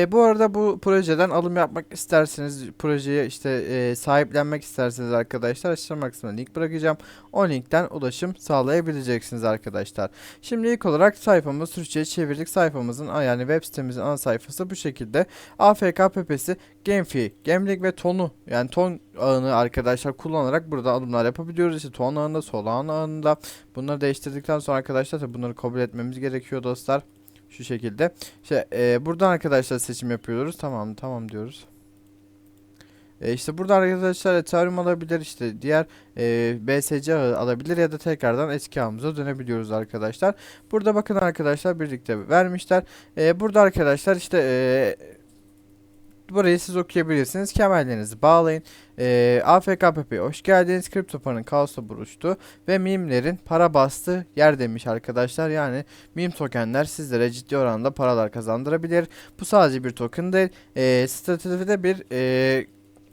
E, bu arada bu projeden alım yapmak isterseniz projeye işte e, sahiplenmek isterseniz arkadaşlar açıklama kısmına link bırakacağım. O linkten ulaşım sağlayabileceksiniz arkadaşlar. Şimdi ilk olarak sayfamızı Türkçe'ye çevirdik. Sayfamızın yani web sitemizin ana sayfası bu şekilde. AFK PP'si Gamefee, Gemlik ve tonu yani ton ağını arkadaşlar kullanarak burada alımlar yapabiliyoruz. İşte ton ağında, sol ağın ağında bunları değiştirdikten sonra arkadaşlar bunları kabul etmemiz gerekiyor dostlar. Şu şekilde. İşte e, buradan arkadaşlar seçim yapıyoruz. Tamam tamam diyoruz. E, işte burada arkadaşlar Ethereum alabilir işte diğer e, BSC alabilir ya da tekrardan eski ağımıza dönebiliyoruz arkadaşlar. Burada bakın arkadaşlar birlikte vermişler. E, burada arkadaşlar işte e, burayı siz okuyabilirsiniz. Kemerlerinizi bağlayın. E, AFKPP hoş geldiniz. Kripto paranın kaosu buruştu ve mimlerin para bastığı yer demiş arkadaşlar. Yani meme tokenler sizlere ciddi oranda paralar kazandırabilir. Bu sadece bir token değil. E, stratejide bir e,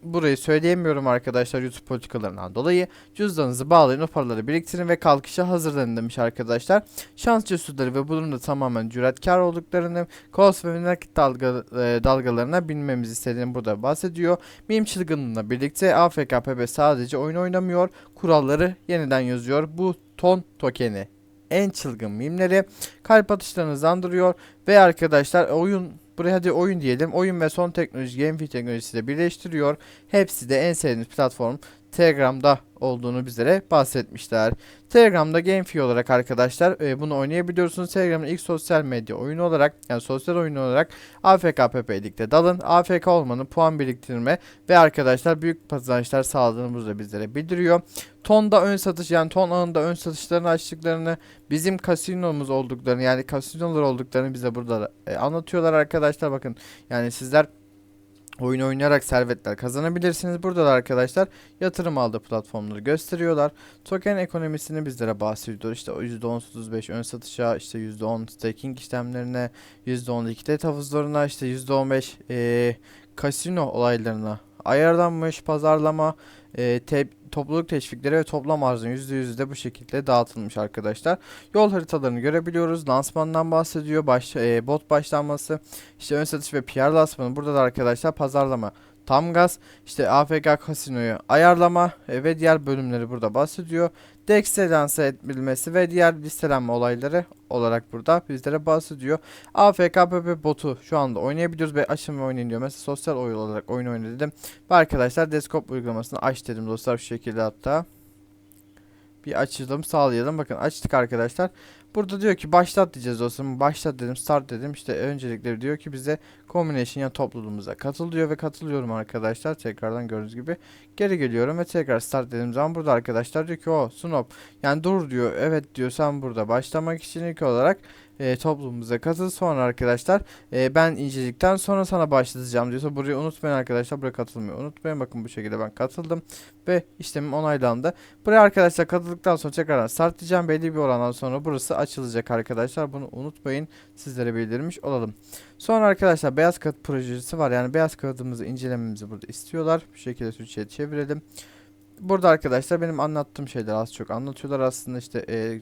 burayı söyleyemiyorum arkadaşlar YouTube politikalarından dolayı. Cüzdanınızı bağlayın o paraları biriktirin ve kalkışa hazırlanın demiş arkadaşlar. Şans cesurları ve bunun da tamamen cüretkar olduklarını, kos ve nakit dalga, e, dalgalarına binmemizi istediğini burada bahsediyor. Meme çılgınlığıyla birlikte AFKPB sadece oyun oynamıyor, kuralları yeniden yazıyor. Bu ton tokeni en çılgın mimleri kalp atışlarınızı andırıyor ve arkadaşlar oyun buraya hadi oyun diyelim. Oyun ve son teknoloji GameFi teknolojisiyle birleştiriyor. Hepsi de en sevdiğimiz platform Telegram'da olduğunu bizlere bahsetmişler. Telegram'da GameFi olarak arkadaşlar e, bunu oynayabiliyorsunuz. Telegram'ın ilk sosyal medya oyunu olarak yani sosyal oyunu olarak AFKPP'likte dalın. AFK olmanın puan biriktirme ve arkadaşlar büyük kazançlar sağladığını da bizlere bildiriyor. Tonda ön satış yani ton ağında ön satışlarını açtıklarını bizim kasinomuz olduklarını yani kasinolar olduklarını bize burada e, anlatıyorlar arkadaşlar bakın. Yani sizler oyun oynayarak servetler kazanabilirsiniz. Burada da arkadaşlar yatırım aldığı platformları gösteriyorlar. Token ekonomisini bizlere bahsediyor. İşte o %10-35 ön satışa, işte %10 staking işlemlerine, %10 likidet havuzlarına, işte %15 eee kasino olaylarına ayarlanmış pazarlama, eee te- topluluk teşvikleri ve toplam arzın %100'ü de bu şekilde dağıtılmış arkadaşlar. Yol haritalarını görebiliyoruz. Lansmandan bahsediyor. Baş, eee, bot başlanması, işte ön satış ve PR lansmanı. Burada da arkadaşlar pazarlama tam gaz, işte AFK kasinoyu ayarlama ve diğer bölümleri burada bahsediyor. DEX'e lanse edilmesi ve diğer listelenme olayları olarak burada bizlere bahsediyor. AFKPP botu şu anda oynayabiliyoruz ve açın ve. Mesela sosyal oyun olarak oyun oyna dedim. Ve arkadaşlar desktop uygulamasını aç dedim dostlar şu şekilde hatta. Bir açılım sağlayalım. Bakın açtık arkadaşlar. Burada diyor ki başlat diyeceğiz dostum. Başlat dedim start dedim. İşte öncelikleri diyor ki bize combination ya topluluğumuza katıl diyor ve katılıyorum arkadaşlar. Tekrardan gördüğünüz gibi geri geliyorum ve tekrar start dediğim zaman burada arkadaşlar diyor ki o Snop yani dur diyor. Evet diyor sen burada başlamak için ilk olarak e, topluluğumuza katıl. Sonra arkadaşlar e, ben inceledikten sonra sana başlatacağım diyorsa burayı unutmayın arkadaşlar. Buraya katılmayı unutmayın. Bakın bu şekilde ben katıldım ve işlemim onaylandı. Buraya arkadaşlar katıldıktan sonra tekrardan start diyeceğim. Belli bir orandan sonra burası açılacak arkadaşlar. Bunu unutmayın. Sizlere bildirmiş olalım. Sonra arkadaşlar beyaz kağıt projesi var. Yani beyaz kağıdımızı incelememizi burada istiyorlar. Bu şekilde Türkçe'ye çevirelim. Burada arkadaşlar benim anlattığım şeyler az çok anlatıyorlar aslında işte e,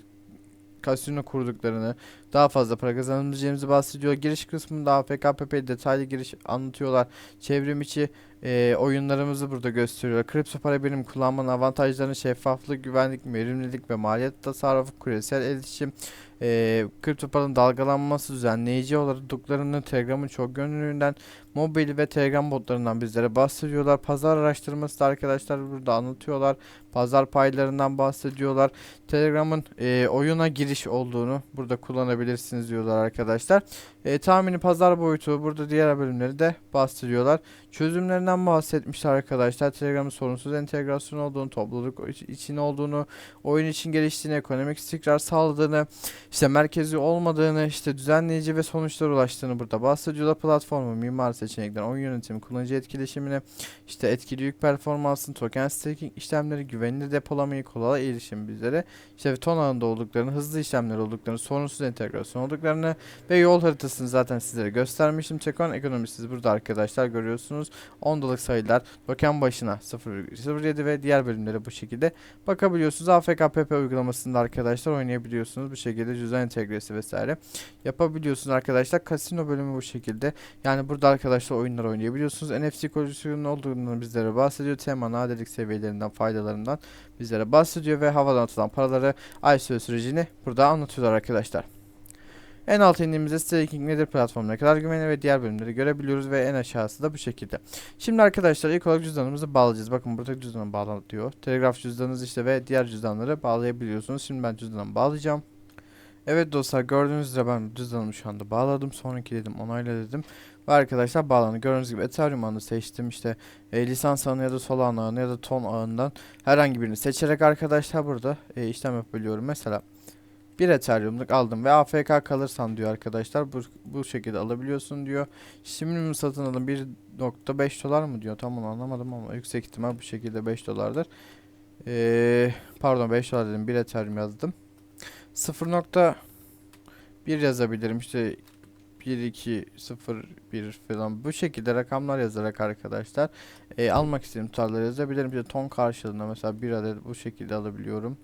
kasino kurduklarını, daha fazla para kazanabileceğimizi bahsediyor. Giriş kısmında AFKPP detaylı giriş anlatıyorlar. Çevrim içi e, oyunlarımızı burada gösteriyorlar. Kripto para birim kullanmanın avantajlarını şeffaflık, güvenlik, verimlilik ve maliyet tasarrufu, küresel iletişim, e, kripto paranın dalgalanması düzenleyici olduklarını, Telegram'ın çok yönlülüğünden, mobil ve Telegram botlarından bizlere bahsediyorlar. Pazar araştırması da arkadaşlar burada anlatıyorlar. Pazar paylarından bahsediyorlar. Telegram'ın e, oyuna giriş olduğunu burada kullanabilirsiniz diyorlar arkadaşlar. E, tahmini pazar boyutu burada diğer bölümleri de bahsediyorlar. Çözümlerinden bahsetmişler arkadaşlar. Telegram'ın sorunsuz entegrasyon olduğunu, topluluk iç- için olduğunu, oyun için geliştiğini, ekonomik istikrar sağladığını, işte merkezi olmadığını, işte düzenleyici ve sonuçlara ulaştığını burada bahsediyorlar. Platformu, mimar seçenekler, oyun yönetimi, kullanıcı etkileşimini, işte etkili yük performansını, token staking işlemleri, güvenilir depolamayı, kolay erişim bizlere, işte ton ağında olduklarını, hızlı işlemler olduklarını, sorunsuz entegrasyon entegrasyon olduklarını ve yol haritasını zaten sizlere göstermiştim. Çekon ekonomisi burada arkadaşlar görüyorsunuz. Ondalık sayılar token başına 0,07 ve diğer bölümlere bu şekilde bakabiliyorsunuz. AFKPP uygulamasında arkadaşlar oynayabiliyorsunuz. Bu şekilde cüzdan entegresi vesaire yapabiliyorsunuz arkadaşlar. Kasino bölümü bu şekilde. Yani burada arkadaşlar oyunlar oynayabiliyorsunuz. NFC koleksiyonunun olduğunu bizlere bahsediyor. Tema nadirlik seviyelerinden faydalarından bizlere bahsediyor ve havadan atılan paraları ICO sürecini burada anlatıyorlar arkadaşlar. En alt indiğimizde staking nedir platform ne kadar güvenilir ve diğer bölümleri görebiliyoruz ve en aşağısı da bu şekilde. Şimdi arkadaşlar ilk olarak cüzdanımızı bağlayacağız. Bakın burada cüzdanı bağla diyor. Telegraf cüzdanınız işte ve diğer cüzdanları bağlayabiliyorsunuz. Şimdi ben cüzdanımı bağlayacağım. Evet dostlar gördüğünüz üzere ben cüzdanımı şu anda bağladım. Sonraki dedim onayla dedim. Ve arkadaşlar bağlandı. Gördüğünüz gibi Ethereum ağını seçtim. İşte e, lisans ağını ya da Solana ağını ya da Ton ağından herhangi birini seçerek arkadaşlar burada e, işlem yapabiliyorum. Mesela bir Ethereum'luk aldım ve AFK kalırsan diyor arkadaşlar bu, bu şekilde alabiliyorsun diyor. Şimdi mi satın alın 1.5 dolar mı diyor tam onu anlamadım ama yüksek ihtimal bu şekilde 5 dolardır. Ee, pardon 5 dolar dedim 1 Ethereum yazdım. 0.1 yazabilirim işte 1 2 0 1 falan bu şekilde rakamlar yazarak arkadaşlar e, almak istediğim tutarları yazabilirim. Bir de ton karşılığında mesela 1 adet bu şekilde alabiliyorum.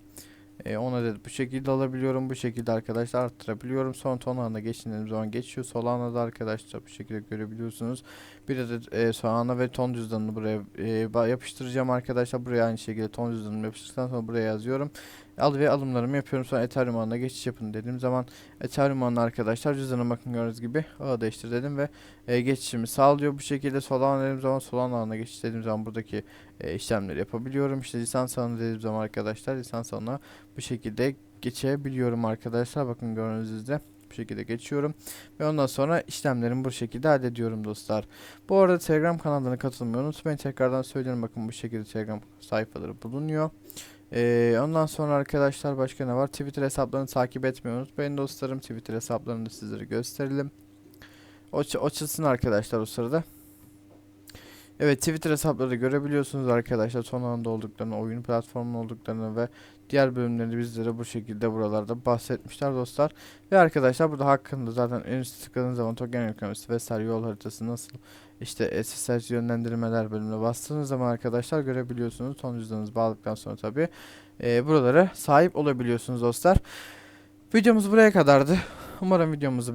E, 10 adet bu şekilde alabiliyorum. Bu şekilde arkadaşlar arttırabiliyorum. Son ton ağına geçtiğiniz zaman geçiyor. Solana'da arkadaşlar bu şekilde görebiliyorsunuz. Bir adet e, Solana ve ton cüzdanını buraya e, yapıştıracağım arkadaşlar. Buraya aynı şekilde ton cüzdanımı yapıştırdıktan sonra buraya yazıyorum. Al ve alımlarımı yapıyorum. Sonra Ethereum ağına geçiş yapın dediğim zaman Ethereum ağına arkadaşlar cüzdanı bakın gördüğünüz gibi ağı değiştir dedim ve e, geçişimi sağlıyor. Bu şekilde Solana dediğim zaman Solana ağına geçiş dediğim zaman buradaki e, işlemleri yapabiliyorum. İşte lisans ağına dediğim zaman arkadaşlar lisans ağına bu şekilde geçebiliyorum arkadaşlar. Bakın gördüğünüz üzere bu şekilde geçiyorum. Ve ondan sonra işlemlerimi bu şekilde hallediyorum dostlar. Bu arada Telegram kanallarına katılmayı unutmayın. Tekrardan söylüyorum bakın bu şekilde Telegram sayfaları bulunuyor. Ee, ondan sonra arkadaşlar başka ne var? Twitter hesaplarını takip etmeyi unutmayın dostlarım. Twitter hesaplarını da sizlere gösterelim. O açılsın arkadaşlar o sırada. Evet Twitter hesapları görebiliyorsunuz arkadaşlar. Son anda olduklarını, oyun platformunun olduklarını ve diğer bölümleri bizlere bu şekilde buralarda bahsetmişler dostlar. Ve arkadaşlar burada hakkında zaten en üstte tıkladığınız zaman token ekonomisi vesaire yol haritası nasıl işte SSH yönlendirmeler bölümüne bastığınız zaman arkadaşlar görebiliyorsunuz. Son cüzdanınızı bağladıktan sonra tabi e, buralara sahip olabiliyorsunuz dostlar. Videomuz buraya kadardı. Umarım videomuzu